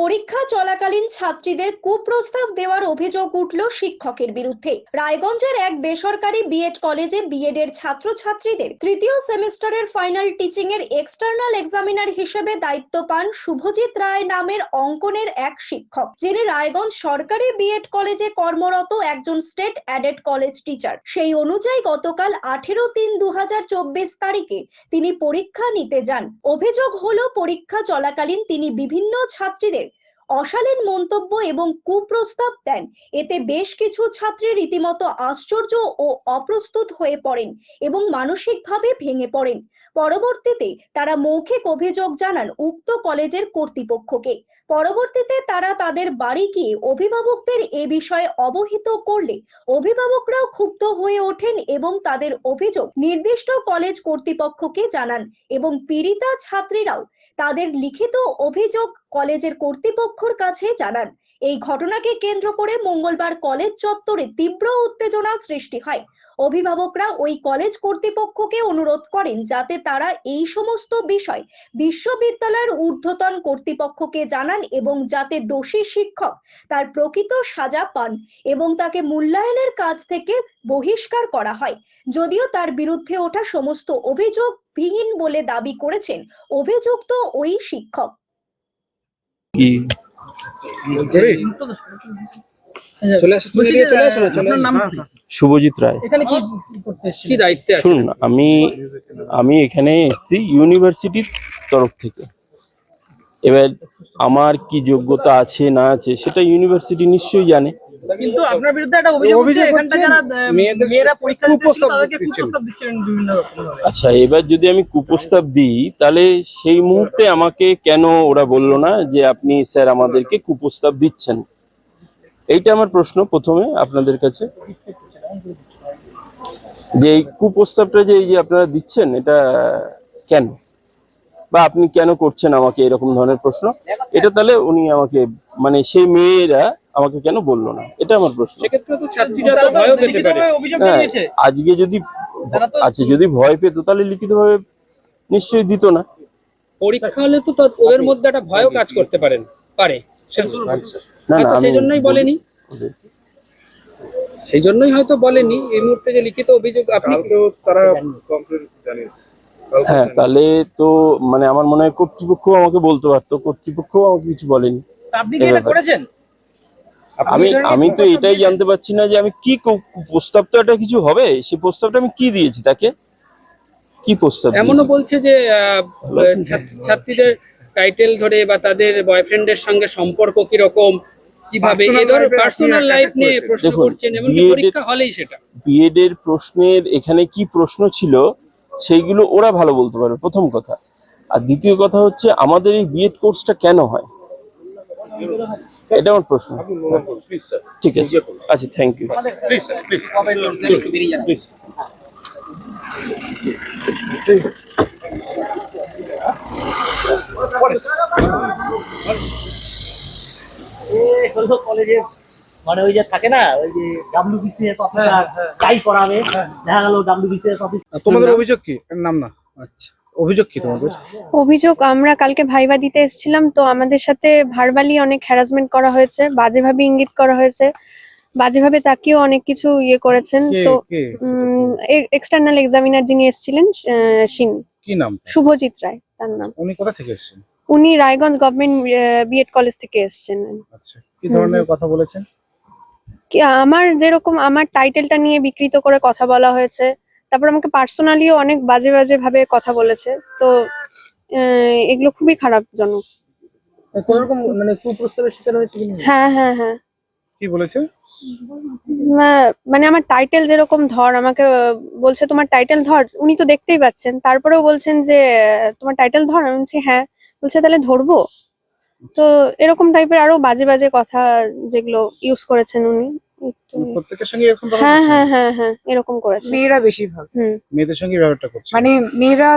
পরীক্ষা চলাকালীন ছাত্রীদের কুপ্রস্তাব দেওয়ার অভিযোগ উঠল শিক্ষকের বিরুদ্ধে। রায়গঞ্জের এক বেসরকারি বিএড কলেজে বিএড এর ছাত্রছাত্রীদের তৃতীয় সেমিস্টারের ফাইনাল টিচিং এর এক্সটার্নাল এক্সামিনার হিসেবে দায়িত্ব পান শুভজিৎ রায় নামের অঙ্কনের এক শিক্ষক, যিনি রায়গঞ্জ সরকারি বিএড কলেজে কর্মরত একজন স্টেট অ্যাডেড কলেজ টিচার। সেই অনুযায়ী গতকাল আঠেরো তিন দু তারিখে তিনি পরীক্ষা নিতে যান। অভিযোগ হলো, পরীক্ষা চলাকালীন তিনি বিভিন্ন ছাত্রীদের অশালীন মন্তব্য এবং কুপ্রস্তাব দেন। এতে বেশ কিছু ছাত্রী রীতিমতো আশ্চর্য ও অপ্রস্তুত হয়ে পড়েন এবং মানসিকভাবে ভেঙে পড়েন। পরবর্তীতে তারা মৌখিক অভিযোগ জানান উক্ত কলেজের কর্তৃপক্ষকে। পরবর্তীতে তারা তাদের বাড়ি গিয়ে অভিভাবকদের এ বিষয়ে অবহিত করলে অভিভাবকরাও ক্ষুব্ধ হয়ে ওঠেন এবং তাদের অভিযোগ নির্দিষ্ট কলেজ কর্তৃপক্ষকে জানান এবং পীড়িতা ছাত্রীরাও তাদের লিখিত অভিযোগ কলেজের কর্তৃপক্ষর কাছে জানান। এই ঘটনাকে কেন্দ্র করে মঙ্গলবার কলেজ চত্বরে তীব্র উত্তেজনা সৃষ্টি হয়। অভিভাবকরা ওই কলেজ কর্তৃপক্ষকে অনুরোধ করেন যাতে তারা এই সমস্ত বিষয় বিশ্ববিদ্যালয়ের ঊর্ধ্বতন কর্তৃপক্ষকে জানান এবং যাতে দোষী শিক্ষক তার প্রকৃত সাজা পান এবং তাকে মূল্যায়নের কাজ থেকে বহিষ্কার করা হয়। যদিও তার বিরুদ্ধে ওঠা সমস্ত অভিযোগ বিহীন বলে দাবি করেছেন অভিযুক্ত ওই শিক্ষক। কি? আসো। কি? শুভজিৎ রায়। শুনুন আমি আমি এখানে এসেছি ইউনিভার্সিটির তরফ থেকে। এবার আমার কি যোগ্যতা আছে না আছে সেটা ইউনিভার্সিটি নিশ্চয়ই জানে। কিন্তু আপনার বিরুদ্ধে একটা অভিযোগ এখানটা যারা মেয়েরা পরীক্ষা দিতে এসেছিল, তাদেরকে কুপ্রস্তাব দিচ্ছিলেন বিভিন্ন রকম আচ্ছা এবার যদি আমি কুপ্রস্তাব দিই তাহলে সেই মুহূর্তে আমাকে কেন ওরা বলল না যে আপনি স্যার আমাদেরকে কুপ্রস্তাব দিচ্ছেন? এইটা আমার প্রশ্ন প্রথমে আপনাদের কাছে। যে এই কুপ্রস্তাবটা যে এই যে আপনারা দিচ্ছেন এটা কেন? বা আপনি কেন করছেন আমাকে এরকম ধরনের প্রশ্ন? এটা তাহলে উনি আমাকে মানে সেই মেয়েরা আমাকে কেন বলল না? এটা আমার প্রশ্ন। তারা হ্যাঁ, আজকে যদি তারা আচ্ছা যদি ভয় পেত তাহলে লিখিতভাবে নিশ্চয়ই দিত না। পরীক্ষা হলে তো তার- ওদের মধ্যে একটা ভয়ও কাজ করতে পারেন পারে। আচ্ছা, সেই জন্যই বলেনি। সেই জন্যই হয়তো বলেনি। এই মুহূর্তে যে লিখিত অভিযোগ আপনি হ্যাঁ তাহলে তো মানে আমার মনে হয় কর্তৃপক্ষ আমাকে বলতে পারতো। কর্তৃপক্ষ আমাকে কিছু বলেনি। আপনি কি এটা করেছেন? আমি আমি তো এটাই জানতে পারছি না যে আমি কি কো- প্রস্তাব তো একটা কিছু হবে সেই প্রস্তাবটা আমি কি দিয়েছি তাকে? কি প্রস্তাব এমনও বলছে যে ছাত্রীদের টাইটেল ধরে বা তাদের বয়ফ্রেন্ডের সঙ্গে সম্পর্ক কীরকম কীভাবে এই ধরনের পার্সোনাল লাইফ নিয়ে প্রশ্ন করছেন এমনকি পরীক্ষা হলেই সেটা। বিএড এর প্রশ্নের এখানে কি প্রশ্ন ছিল সেইগুলো ওরা ভালো বলতে পারবে প্রথম কথা। আর দ্বিতীয় কথা হচ্ছে আমাদের এই বিএড কোর্সটা কেন হয়? এটা আমার প্রশ্ন। ঠিক আছে। আচ্ছা থ্যাংক ইউ কলেজে মানে ওই যে থাকে না ওই যে অফিসার চাই করাবে দেখা গেল অফিস তোমাদের অভিযোগ কি? নাম না। আচ্ছা। অভিযোগ কি তোমাদের? অভিযোগ আমরা কালকে ভাইবা দিতে এসেছিলাম তো আমাদের সাথে ভার্বালি অনেক হ্যারাসমেন্ট করা হয়েছে বাজেভাবে ইঙ্গিত করা হয়েছে বাজেভাবে তাকেও অনেক কিছু ইয়ে করেছেন তো কে? এক্সটার্নাল এক্সামিনার যিনি এসেছিলেন সিন কি নাম? শুভজিৎ রায় তার নাম। উনি কোথা থেকে এসেছেন? উনি রায়গঞ্জ গভর্নমেন্ট বিএড কলেজ থেকে এসেছেন। আচ্ছা কি ধরনের কথা বলেছেন? কি আমার যেরকম আমার টাইটেলটা নিয়ে বিকৃত করে কথা বলা হয়েছে তারপর আমাকে পার্সোনালিও অনেক বাজে বাজে ভাবে কথা বলেছে। তো এগুলো খুবই খারাপজনক। রকম মানে কুপ্রস্তাবের শিকার হয়েছে হ্যাঁ হ্যাঁ হ্যাঁ। কি বলেছে? মা- মানে আমার টাইটেল যেরকম ধর আমাকে বলছে তোমার টাইটেল ধর উনি তো দেখতেই পাচ্ছেন। তারপরেও বলছেন যে তোমার টাইটেল ধর? আমি বলছি হ্যাঁ। বলছে তাহলে ধরবো? তো এরকম টাইপের আরও বাজে বাজে কথা যেগুলো ইউজ করেছেন উনি। প্রত্যেকের সঙ্গে এরকম হ্যাঁ হ্যাঁ হ্যাঁ হ্যাঁ এরকম করেছে। মেয়েরা বেশিরভাগ। হুম। মেয়েদের সঙ্গে ব্যাপারটা করছে মানে মেয়েরা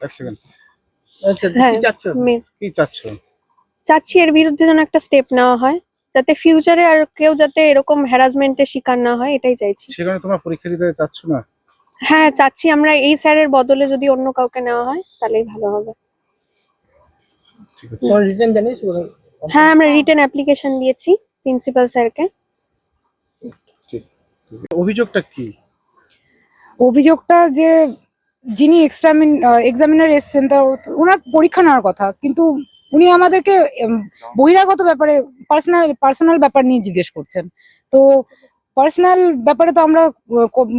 এক সেকেন্ড আচ্ছা হ্যাঁ কি চাচ্ছ কি চাচ্ছ? চাচ্ছি এর বিরুদ্ধে যেন একটা স্টেপ নেওয়া হয় যাতে ফিউচারে আর কেউ যাতে এরকম হ্যারাসমেন্টের শিকার না হয় এটাই চাইছি। সেখানে তোমার পরীক্ষা দিতে চাচ্ছ না? হ্যাঁ চাচ্ছি আমরা এই স্যারের বদলে যদি অন্য কাউকে নেওয়া হয় তাহলেই ভালো হবে। হ্যাঁ আমরা রিটার্ন অ্যাপ্লিকেশন দিয়েছি প্রিন্সিপাল স্যারকে। অভিযোগটা কি? অভিযোগটা যে যিনি এক্সামিন এক্সামিনার এসছেন তা ওনার পরীক্ষা নেওয়ার কথা কিন্তু উনি আমাদেরকে বহিরাগত ব্যাপারে পার্সোনাল পার্সোনাল ব্যাপার নিয়ে জিজ্ঞেস করছেন। তো পার্সোনাল ব্যাপারে তো আমরা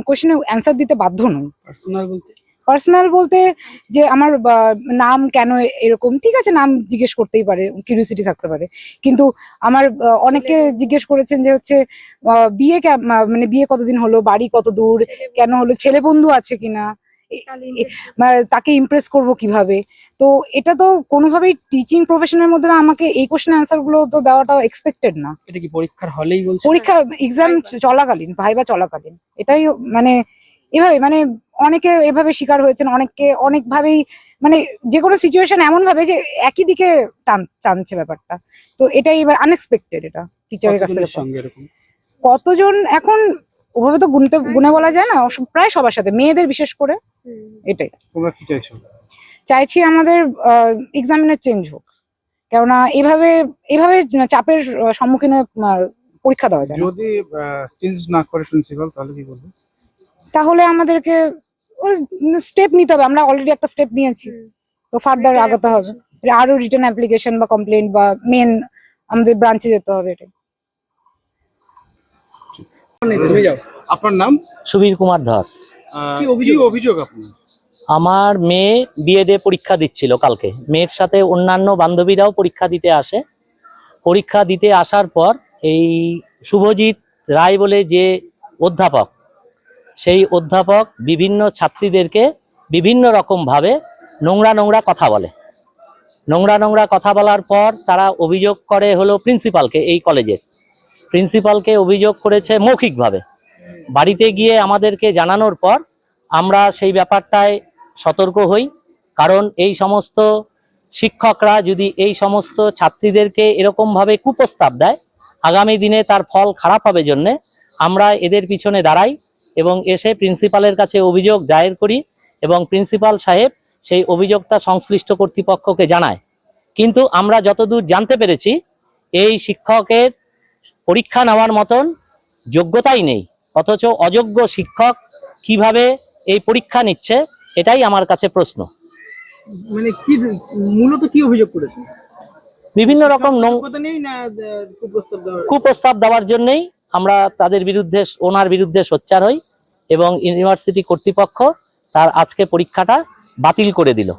কোশ্চেনে অ্যান্সার দিতে বাধ্য নই। পার্সোনাল বলতে পার্সোনাল বলতে যে আমার নাম কেন এরকম ঠিক আছে নাম জিজ্ঞেস করতেই পারে কিউরিওসিটি থাকতে পারে। কিন্তু আমার অনেকে জিজ্ঞেস করেছেন যে হচ্ছে বিয়ে মানে বিয়ে কতদিন হলো বাড়ি কত দূর কেন হলো ছেলে বন্ধু আছে কিনা? তাকে ইমপ্রেস করব কীভাবে? তো এটা তো কোনোভাবেই টিচিং প্রফেশনের মধ্যে আমাকে এই কোশ্চেন অ্যান্সারগুলো তো দেওয়াটা এক্সপেক্টেড না। এটা কি পরীক্ষার হলেই পরীক্ষা এক্সাম চলাকালীন ভাইবা চলাকালীন। এটাই মানে এভাবে মানে অনেকে এভাবে শিকার হয়েছেন অনেককে অনেকভাবেই মানে যে কোনো সিচুয়েশন এমন ভাবে যে একই দিকে টান টানছে ব্যাপারটা। তো এটাই এবার আনএক্সপেক্টেড এটা টিচারের কাছ থেকে। কতজন এখন ওভাবে তো গুনতে গুনে বলা যায় না প্রায় সবার সাথে মেয়েদের বিশেষ করে। এটাই। তোমরা কি চাইছো? চাইছি আমাদের এক্সামিনের চেঞ্জ হোক। কেননা এভাবে এভাবে চাপের সম্মুখীন পরীক্ষা দেওয়া যায় না। যদি চেঞ্জ না করে প্রিন্সিপাল তাহলে কি করবে তাহলে আমাদেরকে স্টেপ নিতে হবে। আমরা অলরেডি একটা স্টেপ নিয়েছি। তো ফার্দার আগাতে হবে। আরও রিটার্ন অ্যাপ্লিকেশন বা কমপ্লেন বা মেন আমাদের ব্রাঞ্চে যেতে হবে এটা আপনার নাম? সুবীর কুমার ধর। অভিযোগ? আপনার? আমার মেয়ে বিএডে পরীক্ষা দিচ্ছিল কালকে। মেয়ের সাথে অন্যান্য বান্ধবীরাও পরীক্ষা দিতে আসে। পরীক্ষা দিতে আসার পর এই শুভজিৎ রায় বলে যে অধ্যাপক সেই অধ্যাপক বিভিন্ন ছাত্রীদেরকে বিভিন্ন রকমভাবে নোংরা নোংরা কথা বলে। নোংরা নোংরা কথা বলার পর তারা অভিযোগ করে হলো প্রিন্সিপালকে এই কলেজের প্রিন্সিপালকে অভিযোগ করেছে মৌখিকভাবে। বাড়িতে গিয়ে আমাদেরকে জানানোর পর আমরা সেই ব্যাপারটায় সতর্ক হই। কারণ এই সমস্ত শিক্ষকরা যদি এই সমস্ত ছাত্রীদেরকে এরকমভাবে কুপ্রস্তাব দেয়, আগামী দিনে তার ফল খারাপ হবে জন্যে আমরা এদের পিছনে দাঁড়াই। এবং এসে প্রিন্সিপালের কাছে অভিযোগ দায়ের করি এবং প্রিন্সিপাল সাহেব সেই অভিযোগটা সংশ্লিষ্ট কর্তৃপক্ষকে জানায়। কিন্তু আমরা যতদূর জানতে পেরেছি এই শিক্ষকের পরীক্ষা নেওয়ার মতন যোগ্যতাই নেই। অথচ অযোগ্য শিক্ষক কীভাবে এই পরীক্ষা নিচ্ছে এটাই আমার কাছে প্রশ্ন। মানে কি মূলত কি অভিযোগ করেছেন বিভিন্ন রকম কুপ্রস্তাব দেওয়ার জন্যই আমরা তাদের বিরুদ্ধে ওনার বিরুদ্ধে সোচ্চার হই এবং ইউনিভার্সিটি কর্তৃপক্ষ তার আজকে পরীক্ষাটা বাতিল করে দিল।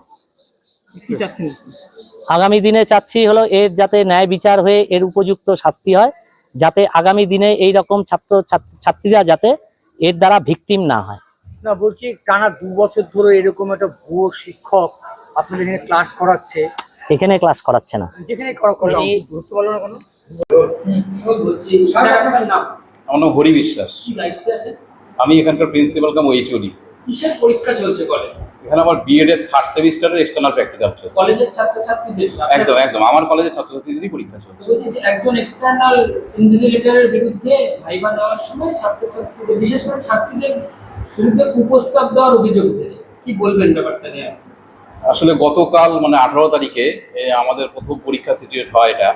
আগামী দিনে চাচ্ছি হলো এর যাতে ন্যায় বিচার হয়ে এর উপযুক্ত শাস্তি হয় যাতে আগামী দিনে এই রকম ছাত্র ছাত্র- ছাত্রীরা যাতে এর দ্বারা ভিকটিম না হয়। না বলছি টানা দু বছর ধরে এরকম একটা ভুয়ো শিক্ষক আপনাদের ক্লাস করাচ্ছে। এখানে ক্লাস করাচ্ছে না। যেখানে গুরুত্ব পালন আমার নাম হরি বিশ্বাস। আমি এখানকার প্রিন্সিপাল কাম এইচওডি কিসের পরীক্ষা চলছে কলেজ? এখানে আমার বিএড এর থার্ড সেমিস্টারের এক্সটার্নাল প্র্যাকটিক্যাল চলছে। কলেজের ছাত্রছাত্রীদের একদম একদম। আমার কলেজের ছাত্রছাত্রীদেরই পরীক্ষা চলছে। বলছি যে একজন এক্সটার্নাল ইনভিজিলেটরের বিরুদ্ধে ভাইবা নেওয়ার সময় ছাত্রছাত্রীদের বিশেষ করে ছাত্রীদের বিরুদ্ধে কুপ্রস্তাব দেওয়ার অভিযোগ উঠেছে। কি বলবেন ব্যাপারটা নিয়ে? আসলে গতকাল মানে আঠারো তারিখে আমাদের প্রথম পরীক্ষা সিচুয়েট হয় এটা।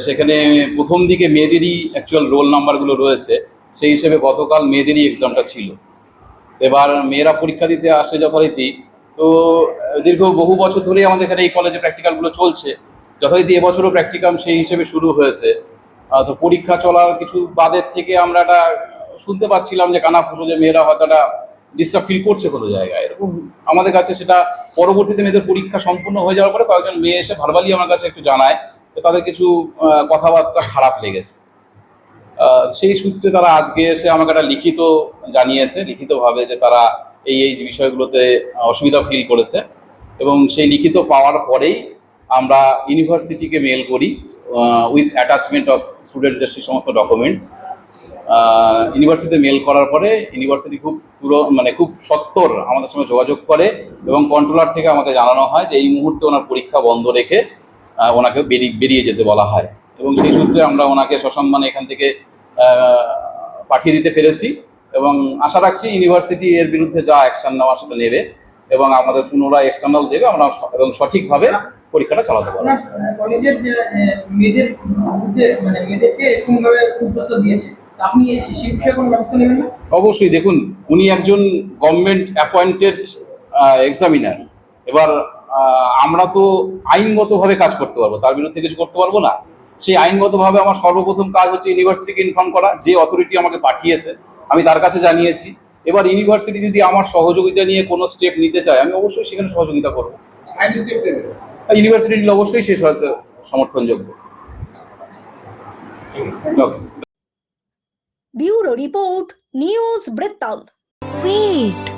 সেখানে প্রথম দিকে মেয়েদেরই অ্যাকচুয়াল রোল নাম্বারগুলো রয়েছে। সেই হিসেবে গতকাল মেয়েদেরই এক্সামটা ছিল। এবার মেয়েরা পরীক্ষা দিতে আসে যথারীতি। তো, দীর্ঘ বহু বছর ধরেই আমাদের এখানে এই কলেজে প্র্যাকটিক্যালগুলো চলছে। যথারীতি এবছরও প্র্যাকটিক্যাল সেই হিসেবে শুরু হয়েছে। তো পরীক্ষা চলার কিছু বাদের থেকে আমরা একটা শুনতে পাচ্ছিলাম যে কানা ফুসো যে মেয়েরা হয়তো একটা ডিস্টার্ব ফিল করছে কোনো জায়গায়। এরকম আমাদের কাছে সেটা পরবর্তীতে মেয়েদের পরীক্ষা সম্পূর্ণ হয়ে যাওয়ার পরে কয়েকজন মেয়ে এসে ভারবালি আমার কাছে একটু জানায়। তাদের কিছু কথাবার্তা খারাপ লেগেছে। সেই সূত্রে তারা আজকে এসে আমাকে একটা লিখিত জানিয়েছে, লিখিতভাবে যে তারা এই এই বিষয়গুলোতে অসুবিধা ফিল করেছে এবং সেই লিখিত পাওয়ার পরেই আমরা ইউনিভার্সিটিকে মেল করি উইথ অ্যাটাচমেন্ট অফ স্টুডেন্টদের সেই সমস্ত ডকুমেন্টস ইউনিভার্সিটিতে মেল করার পরে ইউনিভার্সিটি খুব পুরো মানে খুব সত্তর আমাদের সঙ্গে যোগাযোগ করে এবং কন্ট্রোলার থেকে আমাকে জানানো হয় যে এই মুহূর্তে ওনার পরীক্ষা বন্ধ রেখে ওনাকে বেরিয়ে বেরিয়ে যেতে বলা হয়। এবং সেই সূত্রে আমরা ওনাকে সসম্মানে এখান থেকে পাঠিয়ে দিতে পেরেছি এবং আশা রাখছি ইউনিভার্সিটি এর বিরুদ্ধে যা অ্যাকশন নেওয়া সেটা নেবে এবং আমাদের পুনরায় এক্সটার্নাল দেবে আমরা এবং সঠিকভাবে পরীক্ষাটা চালাতে পারব। মানে অবশ্যই দেখুন উনি একজন গভর্নমেন্ট অ্যাপয়েন্টেড এক্সামিনার এবার আমরা তো আইনগতভাবে কাজ করতে পারব তার বিরুদ্ধে কিছু করতে পারব না। সেই আইনগতভাবে আমার সর্বপ্রথম কাজ হচ্ছে ইউনিভার্সিটিকে ইনফর্ম করা যে অথরিটি আমাকে পাঠিয়েছে আমি তার কাছে জানিয়েছি। এবার ইউনিভার্সিটি যদি আমার সহযোগিতা নিয়ে কোনো স্টেপ নিতে চায় আমি অবশ্যই সেখানে সহযোগিতা করব। ইউনিভার্সিটি অবশ্যই সে সমর্থনযোগ্য। ব্যুরো রিপোর্ট নিউজ বৃত্তান্ত Wait.